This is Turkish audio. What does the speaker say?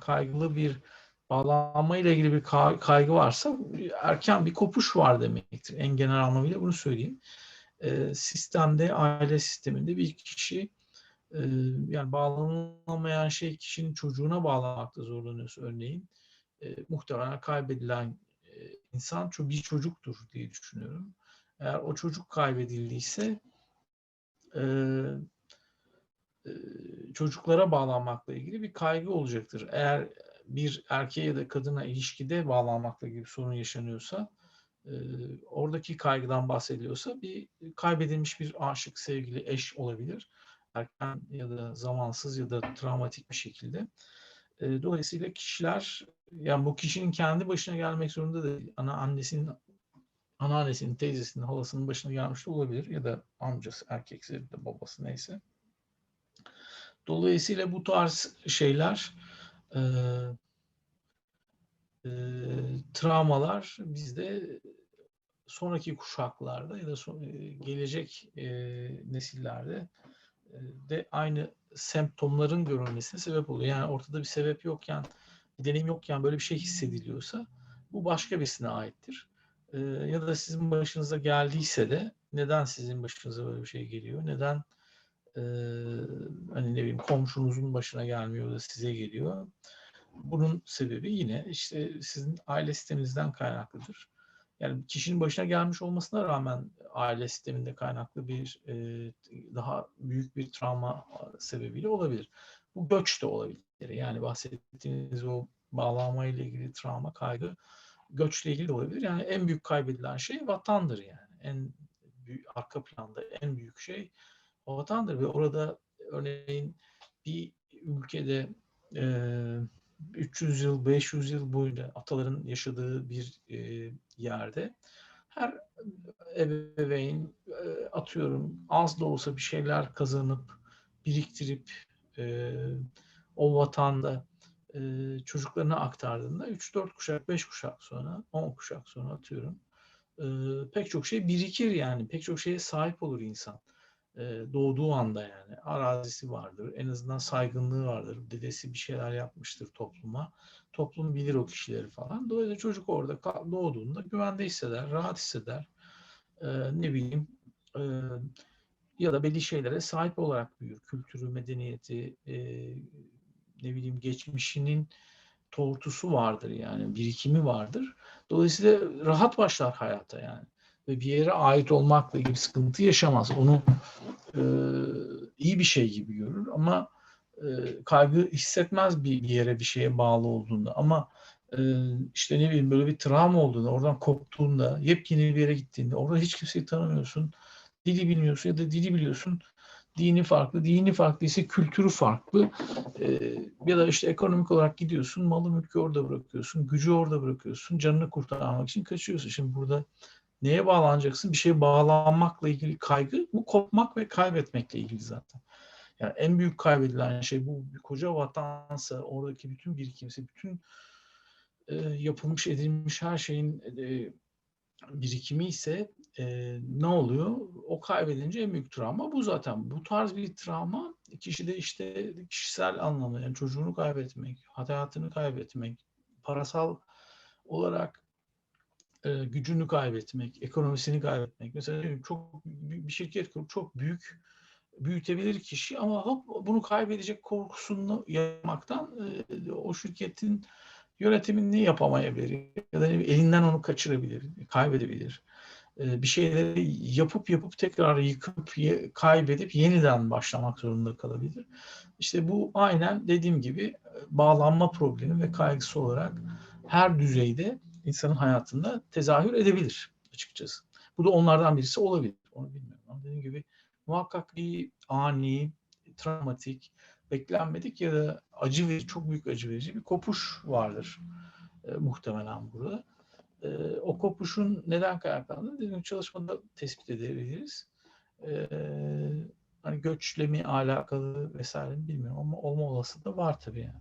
kaygılı bir bağlanma ile ilgili bir ka- kaygı varsa erken bir kopuş var demektir. En genel anlamıyla bunu söyleyeyim. Ee, sistemde, aile sisteminde bir kişi e, yani bağlanılamayan şey kişinin çocuğuna bağlamakta zorlanıyorsa örneğin e, muhtemelen kaybedilen e, insan bir çocuktur diye düşünüyorum. Eğer o çocuk kaybedildiyse e, e, çocuklara bağlanmakla ilgili bir kaygı olacaktır. Eğer bir erkeğe ya da kadına ilişkide bağlanmakla ilgili bir sorun yaşanıyorsa e, oradaki kaygıdan bahsediliyorsa bir kaybedilmiş bir aşık, sevgili, eş olabilir. Erken ya da zamansız ya da travmatik bir şekilde. E, dolayısıyla kişiler yani bu kişinin kendi başına gelmek zorunda değil. Ana annesinin anneannesinin, teyzesinin, halasının başına gelmiş de olabilir ya da amcası, erkekse da babası neyse. Dolayısıyla bu tarz şeyler e, e, travmalar bizde sonraki kuşaklarda ya da son, e, gelecek e, nesillerde e, de aynı semptomların görülmesine sebep oluyor. Yani ortada bir sebep yokken, bir deneyim yokken böyle bir şey hissediliyorsa bu başka birisine aittir. E, ya da sizin başınıza geldiyse de neden sizin başınıza böyle bir şey geliyor? Neden e, hani ne bileyim komşunuzun başına gelmiyor da size geliyor? Bunun sebebi yine işte sizin aile sisteminizden kaynaklıdır. Yani kişinin başına gelmiş olmasına rağmen aile sisteminde kaynaklı bir e, daha büyük bir travma sebebiyle olabilir. Bu göç de olabilir. Yani bahsettiğiniz o bağlanma ile ilgili travma, kaygı göçle ilgili de olabilir. Yani en büyük kaybedilen şey vatandır yani. En büyük, arka planda en büyük şey vatandır ve orada örneğin bir ülkede e, 300 yıl, 500 yıl boyunca ataların yaşadığı bir e, yerde her ebeveyn e, atıyorum az da olsa bir şeyler kazanıp biriktirip e, o vatanda e, çocuklarına aktardığında 3-4 kuşak, 5 kuşak sonra, 10 kuşak sonra atıyorum e, pek çok şey birikir yani. Pek çok şeye sahip olur insan doğduğu anda yani arazisi vardır. En azından saygınlığı vardır. Dedesi bir şeyler yapmıştır topluma. Toplum bilir o kişileri falan. Dolayısıyla çocuk orada doğduğunda güvende hisseder, rahat hisseder. ne bileyim ya da belli şeylere sahip olarak büyür. Kültürü, medeniyeti, ne bileyim geçmişinin tortusu vardır yani birikimi vardır. Dolayısıyla rahat başlar hayata yani ve bir yere ait olmakla ilgili sıkıntı yaşamaz. Onu e, iyi bir şey gibi görür ama e, kaygı hissetmez bir, yere bir şeye bağlı olduğunda ama e, işte ne bileyim böyle bir travma olduğunda oradan koptuğunda yepyeni bir yere gittiğinde orada hiç kimseyi tanımıyorsun dili bilmiyorsun ya da dili biliyorsun dini farklı, dini farklı ise kültürü farklı ee, ya da işte ekonomik olarak gidiyorsun, malı mülkü orada bırakıyorsun, gücü orada bırakıyorsun, canını kurtarmak için kaçıyorsun. Şimdi burada neye bağlanacaksın? Bir şeye bağlanmakla ilgili kaygı, bu kopmak ve kaybetmekle ilgili zaten. Yani en büyük kaybedilen şey bu koca vatansa, oradaki bütün birikimse, bütün e, yapılmış edilmiş her şeyin e, birikimi ise e, ne oluyor? O kaybedince en büyük travma bu zaten. Bu tarz bir travma kişide işte kişisel anlamda yani çocuğunu kaybetmek, hayatını kaybetmek, parasal olarak e, gücünü kaybetmek, ekonomisini kaybetmek. Mesela çok bir şirket kurup çok büyük büyütebilir kişi ama hop bunu kaybedecek korkusunu yapmaktan e, o şirketin yönetimini yapamayabilir ya da elinden onu kaçırabilir, kaybedebilir. E, bir şeyleri yapıp yapıp tekrar yıkıp kaybedip yeniden başlamak zorunda kalabilir. İşte bu aynen dediğim gibi e, bağlanma problemi ve kaygısı olarak her düzeyde insanın hayatında tezahür edebilir açıkçası. Bu da onlardan birisi olabilir. Onu bilmiyorum. Ama dediğim gibi muhakkak bir ani, travmatik, beklenmedik ya da acı verici, çok büyük acı verici bir kopuş vardır e, muhtemelen burada. E, o kopuşun neden kaynaklandığını dediğim çalışmada tespit edebiliriz. E, hani göçle mi alakalı vesaire bilmiyorum ama olma olası da var tabii yani.